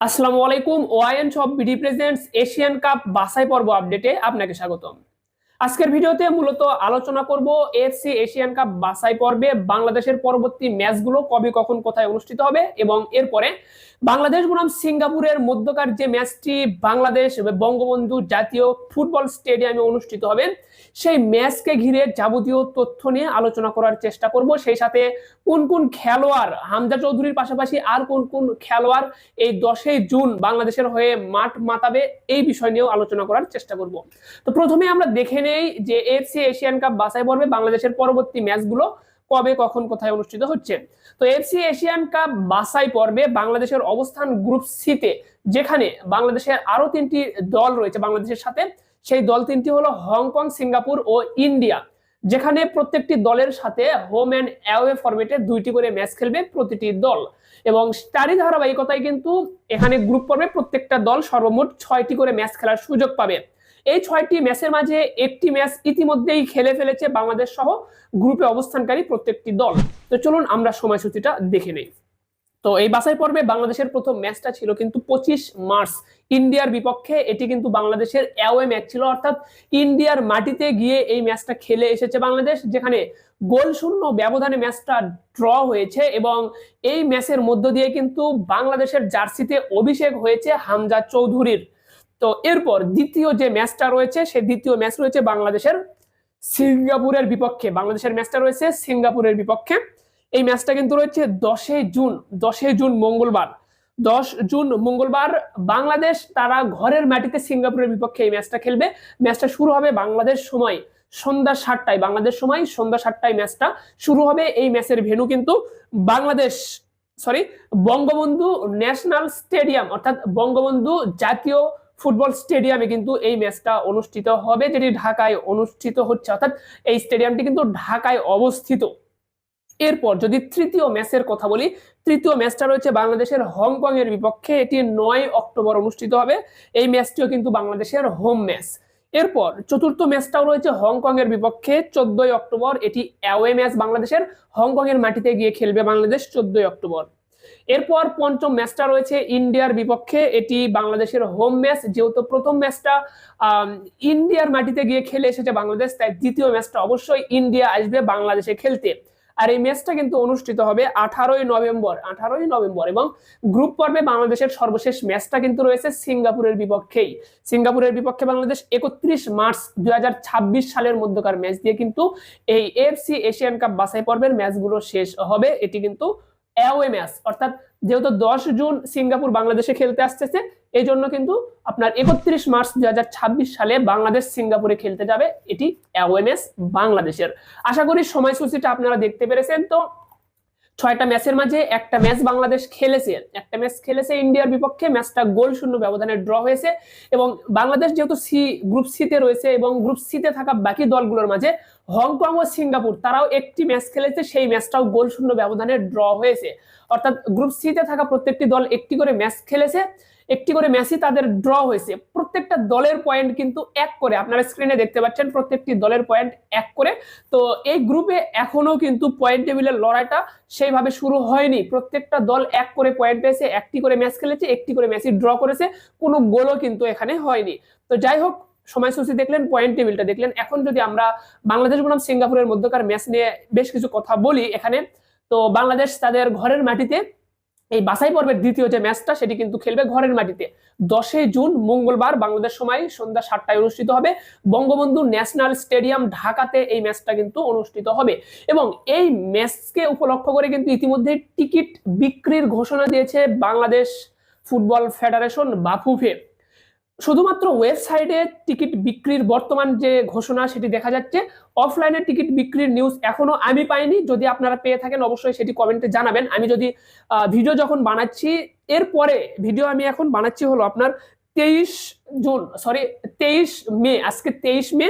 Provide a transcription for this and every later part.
আসসালামু আলাইকুম, ওয়াইএন সব বিডি প্রেজেন্টস এশিয়ান কাপ বাছাই পর্ব আপডেটে আপনাকে স্বাগতম। আজকের ভিডিওতে মূলত আলোচনা করব এফসি এশিয়ান কাপ বাছাই পর্বে বাংলাদেশের পরবর্তী ম্যাচগুলো কবে, কখন, কোথায় অনুষ্ঠিত হবে এবং এরপরে বাংলাদেশ বনাম সিঙ্গাপুরের মধ্যকার যে ম্যাচটি বাংলাদেশ বঙ্গবন্ধু জাতীয় ফুটবল স্টেডিয়ামে অনুষ্ঠিত হবে সেই ম্যাচকে ঘিরে যাবতীয় তথ্য নিয়ে আলোচনা করার চেষ্টা করব। সেই সাথে কোন কোন খেলোয়াড়, হামজা চৌধুরীর পাশাপাশি আর কোন কোন খেলোয়াড় এই দশই জুন বাংলাদেশের হয়ে মাঠ মাতাবে এই বিষয় নিয়েও আলোচনা করার চেষ্টা করব। তো প্রথমে আমরা দেখে নেই যে এফসি এশিয়ান কাপ বাছাই পর্বে বাংলাদেশের পরবর্তী ম্যাচগুলো কবে, কখন, কোথায় অনুষ্ঠিত হচ্ছে। তো এফসি এশিয়ান কাপ বাছাই পর্বে বাংলাদেশের অবস্থান গ্রুপ সিতে যেখানে বাংলাদেশের আরও তিনটি দল রয়েছে বাংলাদেশের সাথে। সেই দল তিনটি হলো হংকং, সিঙ্গাপুর ও ইন্ডিয়া। যেখানে প্রত্যেকটি দলের সাথে হোম অ্যান্ড অ্যাওয়ে ফরম্যাটে দুইটি করে ম্যাচ খেলবে প্রতিটি দল। এবং তারই ধারাবাহিকতায় কিন্তু এখানে গ্রুপ পর্বে প্রত্যেকটা দল সর্বমোট ছয়টি করে ম্যাচ খেলার সুযোগ পাবে। এই ছয়টি ম্যাচের মাঝে একটি ম্যাচ ইতিমধ্যেই খেলে ফেলেছে বাংলাদেশ সহ গ্রুপে অবস্থানকারী প্রত্যেকটি দল। তো চলুন আমরা সময়সূচিটা দেখে নেই। তো এই বাছাই পর্বে বাংলাদেশের প্রথম ম্যাচটা ছিল কিন্তু পঁচিশ মার্চ। ইন্ডিয়ার বিপক্ষে এটি কিন্তু বাংলাদেশের অ্যাওয়ে ম্যাচ ছিল। অর্থাৎ ইন্ডিয়ার মাটিতে গিয়ে এই ম্যাচটা খেলে এসেছে বাংলাদেশ, যেখানে গোল শূন্য ব্যবধানে ম্যাচটা ড্র হয়েছে এবং এই ম্যাচের মধ্য দিয়ে কিন্তু বাংলাদেশের জার্সিতে অভিষেক হয়েছে হামজা চৌধুরীর। তো এরপর দ্বিতীয় যে ম্যাচটা রয়েছে সে দ্বিতীয় ম্যাচ রয়েছে বাংলাদেশের সিঙ্গাপুরের বিপক্ষে। বাংলাদেশের ম্যাচটা রয়েছে সিঙ্গাপুরের বিপক্ষে। এই ম্যাচটা কিন্তু রয়েছে দশই জুন দশই জুন মঙ্গলবার। দশ জুন মঙ্গলবার বাংলাদেশ তারা ঘরের মাটিতে সিঙ্গাপুরের বিপক্ষে এই ম্যাচটা খেলবে। ম্যাচটা শুরু হবে বাংলাদেশ সময় সন্ধ্যা সাতটায়। বাংলাদেশ সময় সন্ধ্যা সাতটায় ম্যাচটা শুরু হবে। এই ম্যাচের ভেনু কিন্তু Bangladesh sorry Bangabandhu national stadium, অর্থাৎ বঙ্গবন্ধু জাতীয় ফুটবল স্টেডিয়ামে কিন্তু এই ম্যাচটা অনুষ্ঠিত হবে, যেটি ঢাকায় অনুষ্ঠিত হচ্ছে। অর্থাৎ এই স্টেডিয়ামটি কিন্তু ঢাকায় অবস্থিত। এরপর যদি তৃতীয় ম্যাচের কথা বলি, তৃতীয় ম্যাচটা রয়েছে বাংলাদেশের হংকং এর বিপক্ষে। এটি নয় অক্টোবর অনুষ্ঠিত হবে। এই ম্যাচটিও কিন্তু বাংলাদেশের হোম ম্যাচ। এরপর চতুর্থ ম্যাচটাও রয়েছে হংকং এর বিপক্ষে, চোদ্দই অক্টোবর। এটি অ্যাওয়ে ম্যাচ বাংলাদেশের হংকং এর মাটিতে গিয়ে খেলবে বাংলাদেশ চোদ্দই অক্টোবর। এরপর পঞ্চম ম্যাচটা রয়েছে ইন্ডিয়ার বিপক্ষে। এটি বাংলাদেশের হোম ম্যাচ। যেহেতু প্রথম ম্যাচটা ইন্ডিয়ার মাটিতে গিয়ে খেলে এসেছে বাংলাদেশ, তাই দ্বিতীয় ম্যাচটা অবশ্যই ইন্ডিয়া আসবে বাংলাদেশে খেলতে। আর এই ম্যাচটা কিন্তু অনুষ্ঠিত হবে আঠারোই নভেম্বর আঠারোই নভেম্বর এবং গ্রুপ পর্বে বাংলাদেশের সর্বশেষ ম্যাচটা কিন্তু রয়েছে সিঙ্গাপুরের বিপক্ষেই। সিঙ্গাপুরের বিপক্ষে বাংলাদেশ একত্রিশ মার্চ দুই হাজার ছাব্বিশ সালের মধ্যকার ম্যাচ দিয়ে কিন্তু এই এফসি এশিয়ান কাপ বাছাই পর্বের ম্যাচগুলো শেষ হবে। এটি কিন্তু অ্যাওয়ে ম্যাচ অর্থাৎ যেহেতু দশ জুন সিঙ্গাপুর বাংলাদেশে খেলতে আসতেছে এই জন্য কিন্তু আপনার একত্রিশ মার্চ দুই সালে বাংলাদেশ সিঙ্গাপুরে খেলতে যাবে। এটি অ্যাওয়ে ম্যাচ বাংলাদেশের। আশা করি সময়সূচিটা আপনারা দেখতে পেরেছেন। তো ছয়টা ম্যাচের মাঝে একটা ম্যাচ বাংলাদেশ খেলেছে, একটা ম্যাচ খেলেছে ইন্ডিয়ার বিপক্ষে, ম্যাচটা গোল শূন্য ব্যবধানে ড্র হয়েছে এবং বাংলাদেশ যেহেতু সি গ্রুপ সিতে রয়েছে এবং গ্রুপ সিতে থাকা বাকি দলগুলোর মাঝে হংকং ও সিঙ্গাপুর, তারাও একটি ম্যাচ খেলেছে, সেই ম্যাচটাও গোল শূন্য ব্যবধানে ড্র হয়েছে। অর্থাৎ গ্রুপ সিতে থাকা প্রত্যেকটি দল একটি করে ম্যাচ খেলেছে, একটি করে ম্যাচই তাদের ড্র হয়েছে। প্রত্যেকটা দলের পয়েন্ট কিন্তু এক করে, আপনারা স্ক্রিনে দেখতে পাচ্ছেন প্রত্যেকটি দলের পয়েন্ট এক করে। তো এই গ্রুপে এখনও কিন্তু পয়েন্ট টেবিলের লড়াইটা সেইভাবে শুরু হয়নি। প্রত্যেকটা দল এক করে পয়েন্ট পেয়েছে, একটি করে ম্যাচ খেলেছে, একটি করে ম্যাচই ড্র করেছে, কোনো গোলও কিন্তু এখানে হয়নি। তো যাই হোক সময়সূচি দেখলেন পয়েন্ট টেবিলটা দেখলেন। এখন যদি আমরা বাংলাদেশ বনাম সিঙ্গাপুরের মধ্যকার ম্যাচ নিয়ে বেশ কিছু কথা বলি এখানে, তো বাংলাদেশ তাদের ঘরের মাটিতে এই বাছাই পর্বের দ্বিতীয় যে ম্যাচটা সেটি কিন্তু খেলবে ঘরের মাটিতে। দশই জুন, মঙ্গলবার, বাংলাদেশ সময় সন্ধ্যা সাতটায় অনুষ্ঠিত হবে। বঙ্গবন্ধু ন্যাশনাল স্টেডিয়াম, ঢাকাতে এই ম্যাচটা কিন্তু অনুষ্ঠিত হবে। এবং এই ম্যাচকে উপলক্ষ করে কিন্তু ইতিমধ্যে টিকিট বিক্রির ঘোষণা দিয়েছে বাংলাদেশ ফুটবল ফেডারেশন বাফুফে। শুধুমাত্র ওয়েবসাইটে টিকিট বিক্রির বর্তমান যে ঘোষণা, সেটি দেখা যাচ্ছে। অফলাইনে টিকিট বিক্রির নিউজ এখনও আমি পাইনি। যদি আপনারা পেয়ে থাকেন, অবশ্যই সেটি কমেন্টে জানাবেন। আমি যদি ভিডিও যখন বানাচ্ছি, এরপরে ভিডিও আমি এখন বানাচ্ছি হলো আপনার তেইশ জুন সরি তেইশ মে, আজকে তেইশ মে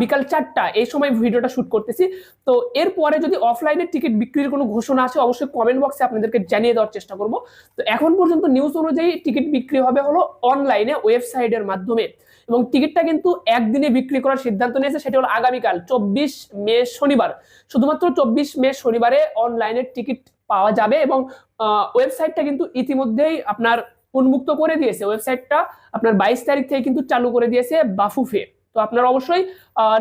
বিকাল চারটা, এই সময় ভিডিওটা শুট করতেছি। তো এরপরে যদি অফলাইনে টিকিট বিক্রির কোনো ঘোষণা আসে, অবশ্যই কমেন্ট বক্সে আপনাদেরকে জানিয়ে দেওয়ার চেষ্টা করব। তো এখন পর্যন্ত নিউজ অনুযায়ী টিকিট বিক্রি হবে হলো অনলাইনে ওয়েবসাইটের মাধ্যমে। এবং টিকিটটা কিন্তু একদিনে বিক্রি করার সিদ্ধান্ত নিয়েছে, সেটা হলো আগামীকাল, চব্বিশ মে শনিবার। শুধুমাত্র চব্বিশ মে শনিবারে অনলাইনে টিকিট পাওয়া যাবে এবং ওয়েবসাইটটা কিন্তু ইতিমধ্যেই আপনার উন্মুক্ত করে দিয়েছে। ওয়েবসাইটটা আপনার বাইশ তারিখ থেকে কিন্তু চালু করে দিয়েছে বাফুফে। তো আপনারা অবশ্যই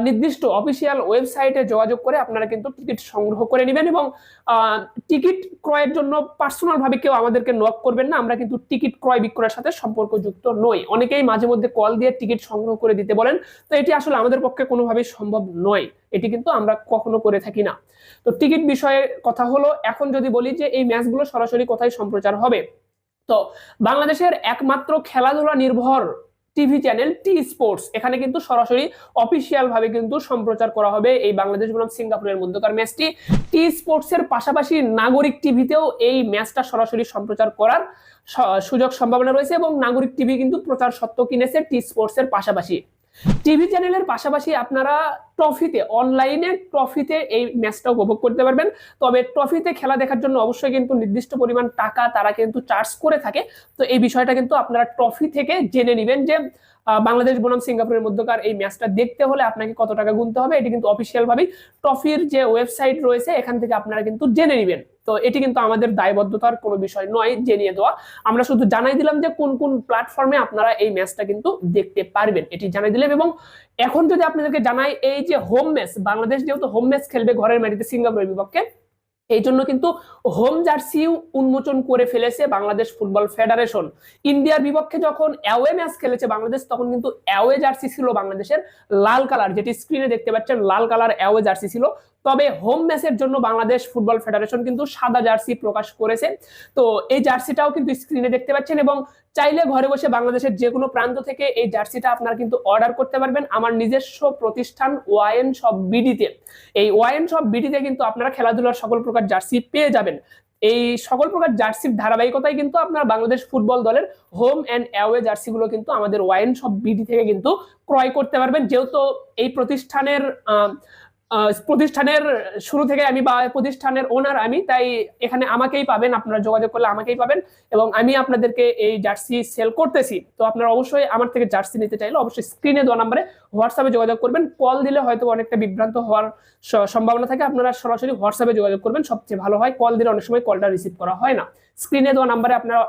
নির্দিষ্ট অফিসিয়াল ওয়েবসাইটে যোগাযোগ করে আপনারা কিন্তু টিকিট সংগ্রহ করে নেবেন এবং টিকিট ক্রয়ের জন্য পার্সোনাল ভাবে কেউ আমাদেরকে নক করবেন না। আমরা কিন্তু টিকিট ক্রয় বিক্রয়ের সাথে সম্পর্কযুক্ত নই। অনেকেই মাঝে মধ্যে কল দিয়ে টিকিট সংগ্রহ করে দিতে বলেন। তো এটি আসলে আমাদের পক্ষে কোনোভাবেই সম্ভব নয়। এটি কিন্তু আমরা কখনো করে থাকি না। তো টিকিট বিষয়ে কথা হলো, এখন যদি বলি যে এই ম্যাচগুলো সরাসরি কোথায় সম্প্রচার হবে? তো বাংলাদেশের একমাত্র খেলাধুলা নির্ভর টিভি চ্যানেল টি স্পোর্টস এখানে কিন্তু সরাসরি অফিসিয়াল ভাবে কিন্তু সম্প্রচার করা হবে এই বাংলাদেশ বনাম সিঙ্গাপুরের মধ্যকার ম্যাচটি। টি স্পোর্টস এর পাশাপাশি নাগরিক টিভিতেও এই ম্যাচটা সরাসরি সম্প্রচার করার সুযোগ সম্ভাবনা রয়েছে এবং নাগরিক টিভি কিন্তু প্রচার সত্ত্ব কিনেছে টি স্পোর্টস এর পাশাপাশি। টিভি চ্যানেলের পাশাপাশি আপনারা ট্রফিতে অনলাইনে ট্রফিতে এই ম্যাচটা উপভোগ করতে পারবেন। তবে ট্রফিতে খেলা দেখার জন্য অবশ্যই কিন্তু নির্দিষ্ট পরিমাণ টাকা তারা কিন্তু চার্জ করে থাকে। তো এই বিষয়টা কিন্তু আপনারা ট্রফি থেকে জেনে নেবেন যে বাংলাদেশ বনাম সিঙ্গাপুরের মধ্যকার এই ম্যাচটা দেখতে হলে আপনাকে কত টাকা গুনতে হবে, এটি কিন্তু অফিসিয়াল ভাবেই ট্রফির যে ওয়েবসাইট রয়েছে, এখান থেকে আপনারা কিন্তু জেনে নেবেন। তো এটি কিন্তু আমাদের দায়বদ্ধতার কোনো বিষয় নয় জেনে দেওয়া। আমরা শুধু জানাই দিলাম যে কোন কোন প্ল্যাটফর্মে আপনারা এই ম্যাচটা কিন্তু দেখতে পারবেন। এটি জানাই দিলাম এবং এখন যদি আপনাদেরকে জানাই এই যে হোম ম্যাচ বাংলাদেশ যেহেতু হোম ম্যাচ খেলবে, ঘরের মাটিতে সিঙ্গাপুরের বিপক্ষে এই জন্য কিন্তু হোম জার্সিও উন্মোচন করে ফেলেছে বাংলাদেশ ফুটবল ফেডারেশন ইন্ডিয়ার বিপক্ষে যখন অ্যাওয়ে ম্যাচ খেলেছে বাংলাদেশ, তখন কিন্তু অ্যাওয়ে জার্সি ছিল বাংলাদেশের লাল কালার যেটি স্ক্রিনে দেখতে পাচ্ছেন, লাল কালার অ্যাওয়ে জার্সি ছিল। তবে হোম ম্যাচের জন্য বাংলাদেশ ফুটবল ফেডারেশন কিন্তু সাদা জার্সি প্রকাশ করেছে। তো এই জার্সিটাও কিন্তু স্ক্রিনে দেখতে পাচ্ছেন এবং চাইলে ঘরে বসে বাংলাদেশের যে কোনো প্রান্ত থেকে এই জার্সিটা আপনারা কিন্তু অর্ডার করতে পারবেন। আমার নিজস্ব প্রতিষ্ঠান ওয়াইএন সব বিডিতে। এই ওয়াইএন সব বিডিতে কিন্তু আপনারা খেলাধুলার সকল প্রকার জার্সি পেয়ে যাবেন। এই সকল প্রকার জার্সির ধারাবাহিকতায় কিন্তু আপনারা বাংলাদেশ ফুটবল দলের হোম অ্যান্ড অ্যাওয়ে জার্সিগুলো কিন্তু আমাদের ওয়াইন সব বিডি থেকে কিন্তু ক্রয় করতে পারবেন। যেহেতু এই প্রতিষ্ঠানের প্রতিষ্ঠানের শুরু থেকে আমি বা প্রতিষ্ঠানের ওনার আমি, তাই এখানে আমাকেই পাবেন, আপনারা যোগাযোগ করলে আমাকেই পাবেন এবং আমি আপনাদেরকে এই জার্সি সেল করতেছি। তো আপনারা অবশ্যই আমার থেকে জার্সি নিতে চাইলে অবশ্যই স্ক্রিনে দেওয়া নাম্বারে হোয়াটসঅ্যাপে যোগাযোগ করবেন। কল দিলে হয়তো অনেকটা বিভ্রান্ত হওয়ার সম্ভাবনা থাকে। আপনারা সরাসরি হোয়াটসঅ্যাপে যোগাযোগ করবেন। সবচেয়ে ভালো হয় কল দিলে অনেক সময় কলটা রিসিভ করা হয় না। স্ক্রিনে দেওয়া নাম্বারে আপনারা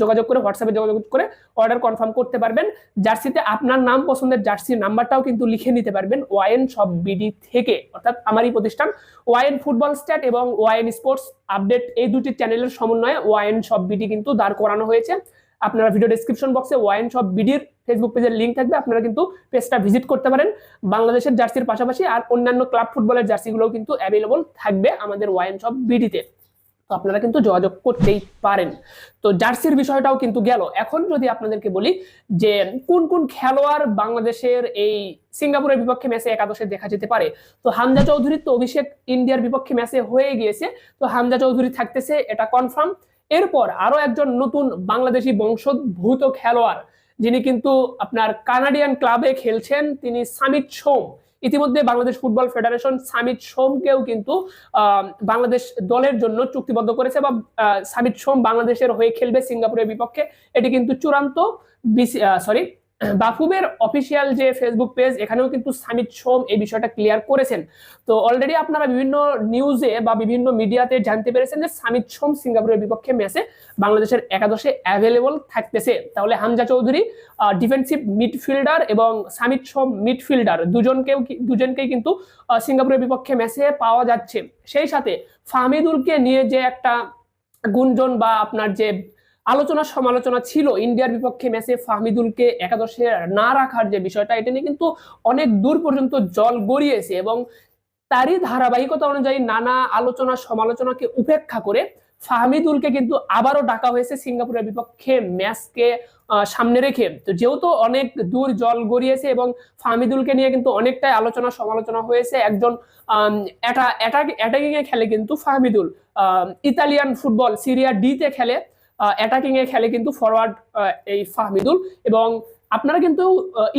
যোগাযোগ করে হোয়াটসঅ্যাপে যোগাযোগ করে অর্ডার কনফার্ম করতে পারবেন। জার্সিতে আপনার নাম, পছন্দের জার্সির নাম্বারটাও কিন্তু লিখে নিতে পারবেন ওয়াইএন সব বিডি থেকে। অর্থাৎ আমারই প্রতিষ্ঠান ওয়াইএন ফুটবল স্ট্যাট এবং ওয়াইএন স্পোর্টস আপডেট এই দুটি চ্যানেলের সমন্বয়ে ওয়াইএন সব বিডি কিন্তু দাঁড় করানো হয়েছে। আপনারা ভিডিও ডেসক্রিপশন বক্সে ওয়াইন সব বিডির ফেসবুক পেজের লিঙ্ক থাকবে, আপনারা কিন্তু পেজটা ভিজিট করতে পারেন। বাংলাদেশের জার্সির পাশাপাশি আর অন্যান্য ক্লাব ফুটবলের জার্সিগুলোও কিন্তু অ্যাভেলেবল থাকবে আমাদের ওয়াইন সব বিডিতে তো আপনারা কিন্তু যোগাযোগ করতেই পারেন। তো জার্সির বিষয়টাও কিন্তু গেল। এখন যদি আপনাদেরকে বলি যে কোন কোন খেলোয়াড় বাংলাদেশের এই সিঙ্গাপুরের বিপক্ষে ম্যাচে একাদশে দেখা যেতে পারে? তো হামজা চৌধুরীর তো অভিষেক ইন্ডিয়ার বিপক্ষে ম্যাচে হয়ে গিয়েছে। তো হামজা চৌধুরী থাকতেছে, এটা কনফার্ম এরপর আরও একজন নতুন বাংলাদেশি বংশোদ্ভূত খেলোয়াড়, যিনি কিন্তু আপনার কানাডিয়ান ক্লাবে খেলছেন, তিনি সামিত সোম। ইতিমধ্যে বাংলাদেশ ফুটবল ফেডারেশন সামিত সোমকেও কিন্তু বাংলাদেশ দলের জন্য চুক্তিবদ্ধ করেছে বা সামিত সোম বাংলাদেশের হয়ে খেলবে সিঙ্গাপুরের বিপক্ষে। এটি কিন্তু চূড়ান্ত সরি বাফুবের অফিসিয়াল যে ফেসবুক পেজ এখানেও কিন্তু সামিত সোম এই বিষয়টা ক্লিয়ার করেছেন। তো অলরেডি আপনারা বিভিন্ন নিউজে বা বিভিন্ন মিডিয়াতে জানতে পেরেছেন যে সামিত সোম সিঙ্গাপুরের বিপক্ষে ম্যাচে বাংলাদেশের একাদশে অ্যাভেলেবল থাকতেছে। তাহলে হামজা চৌধুরী ডিফেন্সিভ মিডফিল্ডার এবং সামিত সোম মিডফিল্ডার দুজনকেও দুজনকেই কিন্তু সিঙ্গাপুরের বিপক্ষে ম্যাচে পাওয়া যাচ্ছে। সেই সাথে ফাহমিদুলকে নিয়ে যে একটা গুঞ্জন বা আপনার যে আলোচনা সমালোচনা ছিল। ইন্ডিয়ার বিপক্ষে ম্যাচে ফাহমিদুলকে একাদশে না রাখার যে বিষয়টা, এটা নিয়ে কিন্তু অনেক দূর পর্যন্ত জল গড়িয়েছে এবং তারই ধারাবাহিকতা অনুযায়ী নানা আলোচনা সমালোচনাকে উপেক্ষা করে ফাহমিদুলকে কিন্তু আবারও ডাকা হয়েছে সিঙ্গাপুরের বিপক্ষে ম্যাচকে সামনে রেখে। তো যেহেতু অনেক দূর জল গড়িয়েছে এবং ফাহমিদুলকে নিয়ে কিন্তু অনেকটাই আলোচনা সমালোচনা হয়েছে, একজন অ্যাটাকিং এ খেলে কিন্তু ফাহমিদুল ইতালিয়ান ফুটবল সিরিয়া ডিতে খেলে। অ্যাটাকিং এ খেলে কিন্তু ফরওয়ার্ড এই ফাহমিদুল এবং আপনারা কিন্তু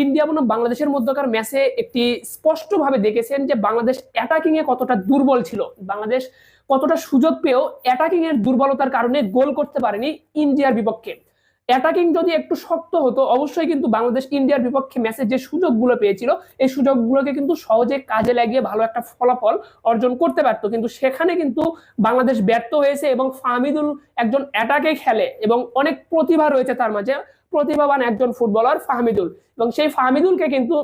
ইন্ডিয়া বনাম বাংলাদেশের মধ্যকার ম্যাচে একটি স্পষ্টভাবে দেখেছেন যে বাংলাদেশ অ্যাটাকিং এ কতটা দুর্বল ছিল। বাংলাদেশ কতটা সুযোগ পেয়েও অ্যাটাকিং এর দুর্বলতার কারণে গোল করতে পারেনি ইন্ডিয়ার বিপক্ষে। অ্যাটাকিং যদি একটু শক্ত হতো, অবশ্যই কিন্তু বাংলাদেশ, ইন্ডিয়ার বিপক্ষে ম্যাচে যে সুযোগগুলো পেয়েছিল, এই সুযোগগুলোকে কিন্তু সহজে কাজে লাগিয়ে ভালো একটা ফলাফল অর্জন করতে পারতো। কিন্তু সেখানে কিন্তু বাংলাদেশ ব্যর্থ হয়েছে এবং ফাহমিদুল একজন অ্যাটাকে খেলে এবং অনেক প্রতিভা রয়েছে তার মাঝে, প্রতিভাবান একজন ফুটবলার ফাহমিদুল। এবং সেই ফাহমিদুলকে কিন্তু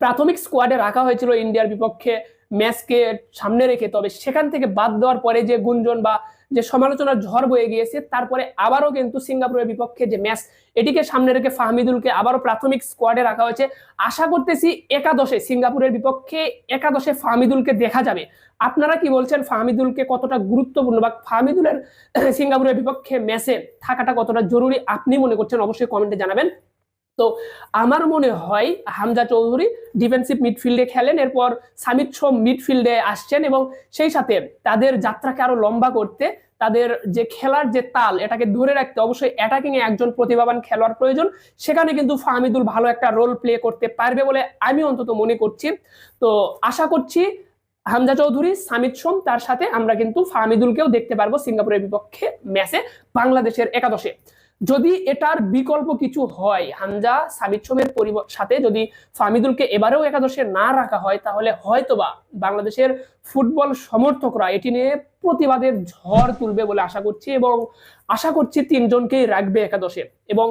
প্রাথমিক স্কোয়াডে রাখা হয়েছিল ইন্ডিয়ার বিপক্ষে ম্যাচকে সামনে রেখে। তবে সেখান থেকে বাদ দেওয়ার পরে যে গুঞ্জন বা যে সমালোচনার ঝড় বয়ে গিয়েছে, তারপরে আবারও কিন্তু সিঙ্গাপুরের বিপক্ষে যে ম্যাচ, এটিকে সামনে রেখে ফাহমিদুলকে আবারও প্রাথমিক স্কোয়াডে রাখা হয়েছে। আশা করতেছি একাদশে, সিঙ্গাপুরের বিপক্ষে একাদশে ফাহমিদুলকে দেখা যাবে। আপনারা কি বলছেন ফাহমিদুলকে কতটা গুরুত্বপূর্ণ বা ফাহমিদুলের, সিঙ্গাপুরের বিপক্ষে ম্যাচে থাকাটা কতটা জরুরি? আপনি মনে করছেন, অবশ্যই কমেন্টে জানাবেন। তো আমার মনে হয় হামজা চৌধুরী ডিফেন্সিভ মিডফিল্ডে খেলেন, এরপর সামিত সোম মিডফিল্ডে আসছেন এবং সেই সাথে তাদের যাত্রাকে আরও লম্বা করতে, তাদের যে খেলার যে তাল, এটাকে ধরে রাখতে অবশ্যই অ্যাটাকিং এ একজন প্রতিভাবান খেলোয়াড় প্রয়োজন। সেখানে কিন্তু ফাহমিদুল ভালো একটা রোল প্লে করতে পারবে বলে আমি অন্তত মনে করছি। তো আশা করছি হামজা চৌধুরী সামিত সোম, তার সাথে আমরা কিন্তু ফাহমিদুলকেও দেখতে পারব সিঙ্গাপুরের বিপক্ষে ম্যাচে বাংলাদেশের একাদশে। যদি এটার বিকল্প কিছু হয়, হামজা সামিত সোমের সাথে যদি ফাহমিদুলকে এবারেও একাদশে না রাখা হয়, তাহলে হয়তোবা বাংলাদেশের ফুটবল সমর্থকরা এটি নিয়ে প্রতিবাদের ঝড় তুলবে বলে আশা করছি এবং আশা করছি তিনজনকেই রাখবে একাদশে। এবং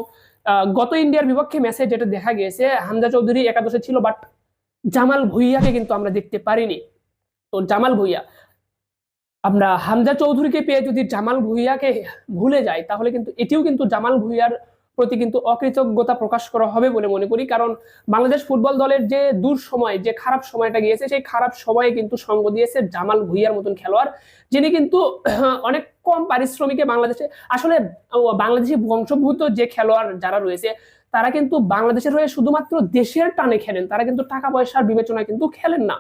গত ইন্ডিয়ার বিপক্ষে ম্যাচে যেটা দেখা গিয়েছে, হামজা চৌধুরী একাদশে ছিল, বাট জামাল ভুইয়াকে কিন্তু আমরা দেখতে পারিনি। তো জামাল ভুইয়া আমরা হামজা চৌধুরীকে পেয়ে যদি জামাল ভুইয়াকে ভুলে যাই, তাহলে কিন্তু এটিও কিন্তু জামাল ভুইয়ার প্রতি কিন্তু অকৃতজ্ঞতা প্রকাশ করা হবে বলে মনে করি। কারণ বাংলাদেশ ফুটবল দলের যে দূর সময় যে খারাপ সময়টা গিয়েছে, সেই খারাপ সময়ে কিন্তু সঙ্গ দিয়েছে জামাল ভুইয়ার মতন খেলোয়াড়, যিনি কিন্তু অনেক কম পারিশ্রমিকে বাংলাদেশে, আসলে বাংলাদেশি বংশভূত যে খেলোয়াড় যারা রয়েছে তারা কিন্তু বাংলাদেশের হয়ে শুধুমাত্র দেশের টানে খেলেন। তারা কিন্তু টাকা পয়সার বিবেচনায় কিন্তু খেলেন না।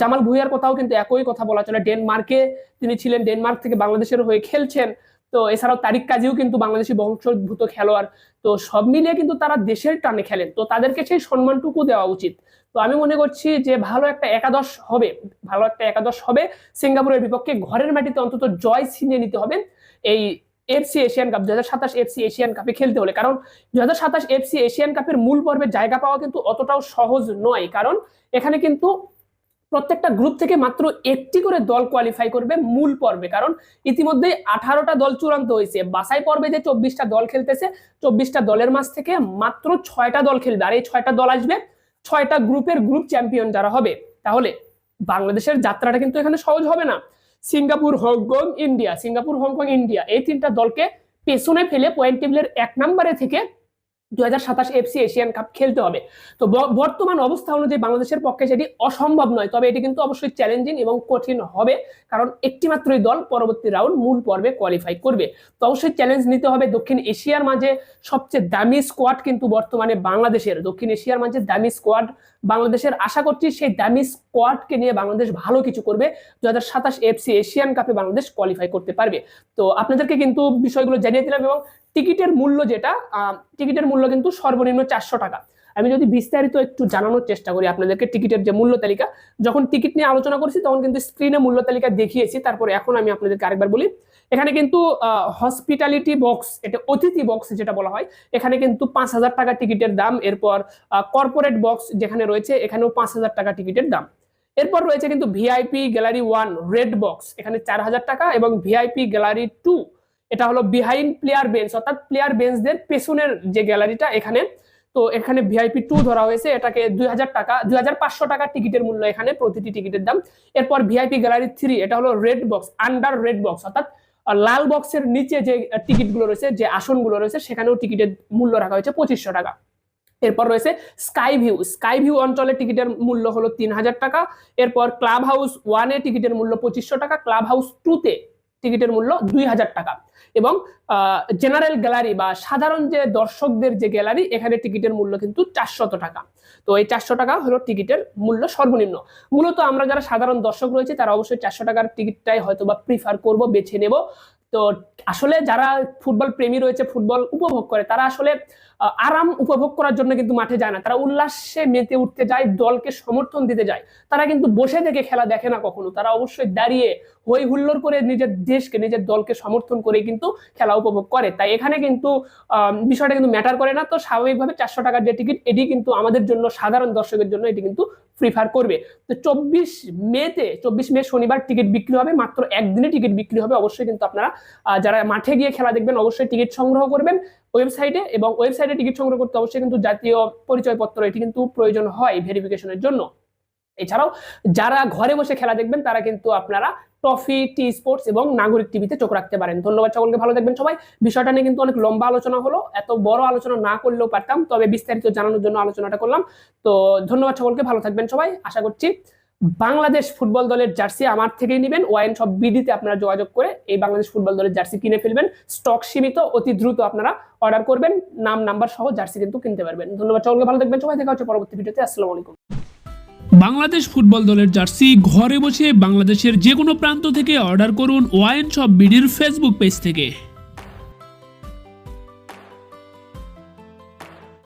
জামাল ভুইয়ার কথাও কিন্তু একই কথা বলা চলে। ডেনমার্কে তিনি ছিলেন, ডেনমার্ক থেকে বাংলাদেশের হয়ে খেলছেন। তো এছাড়াও তারিক কাজীও কিন্তু বাংলাদেশি বংশোদ্ভূত খেলোয়াড়। তো সব মিলিয়ে কিন্তু তারা দেশের টানে খেলেন। তো তাদেরকে সেই সম্মানটুকু দেওয়া উচিত। তো আমি মনে করছি যে ভালো একটা একাদশ হবে, ভালো একটা একাদশ হবে। সিঙ্গাপুরের বিপক্ষে ঘরের মাটিতে অন্তত জয় ছিনিয়ে নিতে হবে। এই এফসি এশিয়ান কাপ দু হাজার সাতাশ এফসি এশিয়ান কাপে খেলতে হলে। কারণ দু হাজার সাতাশ এফসি এশিয়ান কাপের মূল পর্বে জায়গা পাওয়া কিন্তু অতটাও সহজ নয়। কারণ এখানে কিন্তু প্রত্যেকটা গ্রুপ থেকে মাত্র একটি করে দল কোয়ালিফাই করবে মূল পর্বে। কারণ ইতিমধ্যে আঠারোটা দল চূড়ান্ত হয়েছে। বাসাই পর্বে যে চব্বিশটা দল খেলতেছে, চব্বিশটা দলের মাঝ থেকে মাত্র ছয়টা দল খেলবে। আর এই ছয়টা দল আসবে, ছয়টা গ্রুপের গ্রুপ চ্যাম্পিয়ন যারা হবে। তাহলে বাংলাদেশের যাত্রাটা কিন্তু এখানে সহজ হবে না। Singapore Hong Kong India. Singapore Hong Kong India. এই তিনটা দলকে পেছনে ফেলে পয়েন্ট টেবিলের এক নম্বরে থেকে দু হাজার সাতাশ এফসি এশিয়ান কাপ খেলতে হবে। তো বর্তমান অবস্থা অনুযায়ী বাংলাদেশের পক্ষে সেটি অসম্ভব নয়, তবে এটি কিন্তু অবশ্যই চ্যালেঞ্জিং এবং কঠিন হবে, কারণ একটি মাত্রই দল পরবর্তী রাউন্ড মূল পর্বে কোয়ালিফাই করবে। তো অবশ্যই চ্যালেঞ্জ নিতে হবে দক্ষিণ এশিয়ার মাঝে। সবচেয়ে দামি স্কোয়াড কিন্তু বর্তমানে বাংলাদেশের। দক্ষিণ এশিয়ার মাঝে দামি স্কোয়াড বাংলাদেশের। আশা করছি সেই দামি স্কোয়াডকে নিয়ে বাংলাদেশ ভালো কিছু করবে। দু হাজার সাতাশ এফসি এশিয়ান কাপে বাংলাদেশ কোয়ালিফাই করতে পারবে। তো আপনাদেরকে কিন্তু বিষয়গুলো জানিয়ে দিলাম এবং টিকিটের মূল্য যেটা টিকিটের মূল্য কিন্তু সর্বনিম্ন চারশো টাকা। আমি যদি বিস্তারিত একটু জানানোর চেষ্টা করি আপনাদেরকে টিকিটের যে মূল্য তালিকা, যখন টিকিট নিয়ে আলোচনা করছি তখন কিন্তু স্ক্রিনে মূল্য তালিকা দেখিয়েছি, তারপরে এখন আমি আপনাদেরকে আরেকবার বলি। এখানে কিন্তু হসপিটালিটি বক্স এটা অতিথি বক্স যেটা বলা হয়, এখানে কিন্তু পাঁচ হাজার টাকা টিকিটের দাম। এরপর কর্পোরেট বক্স যেখানে রয়েছে, এখানেও পাঁচ হাজার টাকা টিকিটের দাম। এরপর রয়েছে কিন্তু VIP gallery one red box এখানে চার হাজার টাকা এবং ভিআইপি গ্যালারি টু এটা হলো বিহাইন্ড প্লেয়ার বেঞ্চ অর্থাৎ প্লেয়ার বেঞ্চদের পেছনের যে গ্যালারিটা এখানে, তো এখানে ভিআইপি টু ধরা হয়েছে, এটাকে দুই হাজার টাকা, দুই হাজার পাঁচশো টাকা টিকিটের মূল্য এখানে, প্রতিটি টিকিটের দাম। এরপর ভিআইপি গ্যালারি থ্রি এটা হলো red box under red box অর্থাৎ লাল বক্সের নিচে যে টিকিটগুলো রয়েছে, যে আসনগুলো রয়েছে, সেখানেও টিকিটের মূল্য রাখা হয়েছে পঁচিশশো টাকা। এরপর রয়েছে স্কাই ভিউ স্কাই ভিউ অঞ্চলের টিকিটের মূল্য হলো তিন হাজার টাকা। এরপর ক্লাব হাউস ওয়ানে টিকিটের মূল্য পঁচিশশো টাকা ক্লাব হাউস টুতে টিকিটের মূল্য দুই হাজার টাকা। এবং জেনারেল গ্যালারি বা সাধারণ যে দর্শকদের যে গ্যালারি এখানে টিকিটের মূল্য কিন্তু চারশত টাকা। তো এই চারশো টাকা হলো টিকিটের মূল্য সর্বনিম্ন। মূলত আমরা যারা সাধারণ দর্শক রয়েছে, তারা অবশ্যই চারশো টাকার টিকিটটাই হয়তো বা প্রিফার করব, বেছে নেব। তো আসলে যারা ফুটবল প্রেমী রয়েছে, ফুটবল উপভোগ করে, তারা আসলে আরাম উপভোগ করার জন্য কিন্তু মাঠে যায় না। তারা উল্লাসে মেতে উঠতে যায়, দলকে সমর্থন দিতে যায়। তারা কিন্তু বসে থেকে খেলা দেখে না কখনো। তারা অবশ্যই দাঁড়িয়ে হই হুল্লোড় করে নিজের দেশকে, নিজের দলকে সমর্থন করে কিন্তু খেলা উপভোগ করে। তাই এখানে কিন্তু বিষয়টা কিন্তু ম্যাটার করে না। তো স্বাভাবিকভাবে চারশো টাকার যে টিকিট এটি কিন্তু আমাদের জন্য, সাধারণ দর্শকের জন্য, এটি কিন্তু প্রিফার করবে। তো চব্বিশ মেতে, চব্বিশ মে শনিবার টিকিট বিক্রি হবে, মাত্র একদিনে টিকিট বিক্রি হবে। অবশ্যই কিন্তু আপনারা যারা মাঠে গিয়ে খেলা দেখবেন, অবশ্যই টিকিট সংগ্রহ করবেন ওয়েবসাইটে এবং ওয়েবসাইটে টিকিট সংগ্রহ করতে অবশ্যই কিন্তু জাতীয় পরিচয়পত্র এটি কিন্তু প্রয়োজন হয় ভেরিফিকেশনের জন্য। এছাড়াও, যারা ঘরে বসে খেলা দেখবেন, তারা কিন্তু আপনারা ট্রফি টি স্পোর্টস এবং নাগরিক টিভিতে চোখ রাখতে পারেন। ধন্যবাদ সকলকে, ভালো থাকবেন সবাই। বিষয়টা নিয়ে কিন্তু অনেক লম্বা আলোচনা হলো। এত বড় আলোচনা না করলেও পারতাম, তবে বিস্তারিত জানানোর জন্য আলোচনাটা করলাম। তো ধন্যবাদ সকলকে, ভালো থাকবেন সবাই। আশা করছি বাংলাদেশ ফুটবল দলের জার্সি আমার থেকেই নেবেন। ওয়াইন সব বিডিতে আপনারা যোগাযোগ করে এই বাংলাদেশ ফুটবল দলের জার্সি কিনে ফেলবেন। স্টক সীমিত, অতি দ্রুত আপনারা অর্ডার করবেন। নাম, নাম্বার সহ জার্সি কিন্তু কিনতে পারবেন। ধন্যবাদ সকলকে, ভালো থাকবেন সবাই। দেখা হচ্ছে পরবর্তী ভিডিওতে। আসসালামু আলাইকুম। বাংলাদেশ ফুটবল দলের জার্সি ঘরে বসে বাংলাদেশের যে কোনো প্রান্ত থেকে অর্ডার করুন ওয়াইন শপ বিডির ফেসবুক পেজ থেকে।